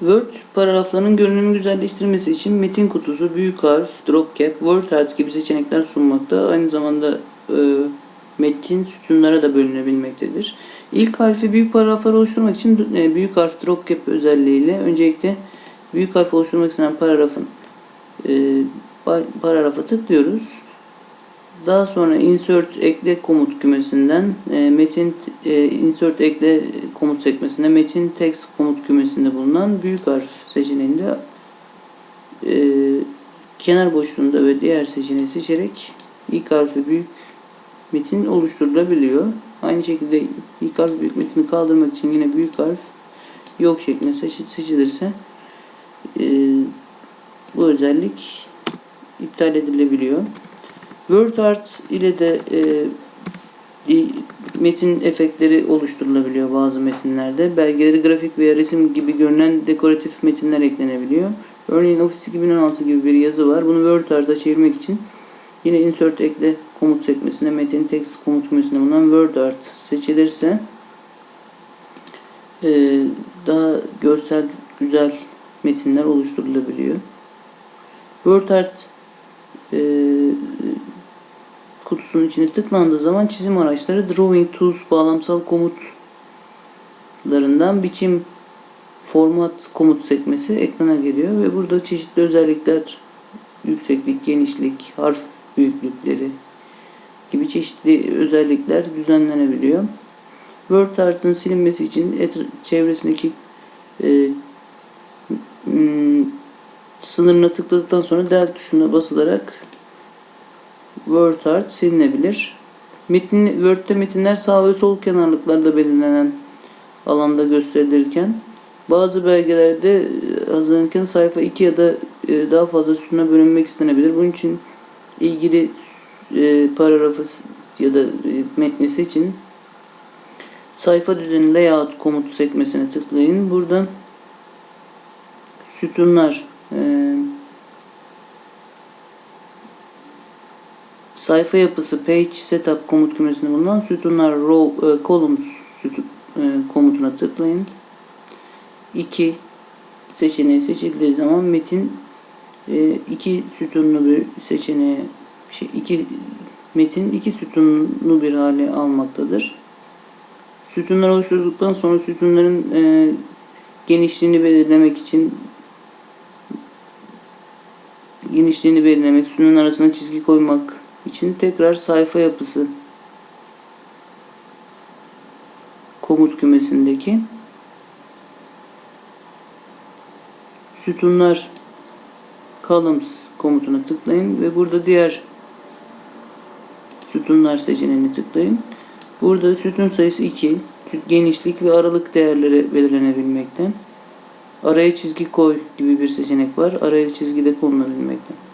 Word paragraflarının görünümü güzelleştirmesi için metin kutusu, büyük harf, dropcap, word art gibi seçenekler sunmakta. Aynı zamanda e, metin sütunlara da bölünebilmektedir. İlk harfi büyük paragrafları oluşturmak için e, büyük harf dropcap özelliğiyle öncelikle büyük harf oluşturmak istenen paragrafın e, pa- paragrafa tıklıyoruz. Daha sonra insert ekle komut kümesinden e, metin e, insert ekle komut sekmesinde metin text komut kümesinde bulunan büyük harf seçeneğinde e, kenar boşluğunda ve diğer seçeneği seçerek ilk harfi büyük metin oluşturulabiliyor. Aynı şekilde ilk harfi büyük metini kaldırmak için yine büyük harf yok şeklinde seçi- seçilirse e, bu özellik iptal edilebiliyor. WordArt ile de e, metin efektleri oluşturulabiliyor bazı metinlerde. Belgeleri grafik veya resim gibi görünen dekoratif metinler eklenebiliyor. Örneğin Office 2016 gibi bir yazı var. Bunu WordArt'a çevirmek için yine insert ekle komut sekmesinde metin text komut kümesinde bulunan WordArt seçilirse e, daha görsel güzel metinler oluşturulabiliyor. WordArt e, kutusunun içine tıklandığı zaman çizim araçları Drawing Tools bağlamsal komutlarından biçim format komut sekmesi ekrana geliyor ve burada çeşitli özellikler yükseklik, genişlik, harf büyüklükleri gibi çeşitli özellikler düzenlenebiliyor. WordArt'ın silinmesi için çevresindeki e, sınırına tıkladıktan sonra del tuşuna basılarak WordArt silinebilir. Metin, Word'de metinler sağ ve sol kenarlıklarda belirlenen alanda gösterilirken bazı belgelerde e, hazırlanırken sayfa 2 ya da e, daha fazla sütuna bölünmek istenebilir. Bunun için ilgili e, paragrafı ya da metni seçin. Sayfa düzeni layout komutu sekmesine tıklayın. Buradan sütunlar e, sayfa yapısı page setup komut kümesinde bulunan sütunlar row e, columns sütun, e, komutuna tıklayın. 2 seçeneği seçildiği zaman metin e, iki sütunlu bir seçeneğe şey, iki metin iki sütunlu bir hale almaktadır. Sütunlar oluşturduktan sonra sütunların e, genişliğini belirlemek için genişliğini belirlemek, sütunun arasına çizgi koymak için tekrar sayfa yapısı komut kümesindeki sütunlar columns komutuna tıklayın ve burada diğer sütunlar seçeneğini tıklayın. Burada sütun sayısı 2, süt genişlik ve aralık değerleri belirlenebilmekte. Araya çizgi koy gibi bir seçenek var. Araya çizgi de konulabilmekte.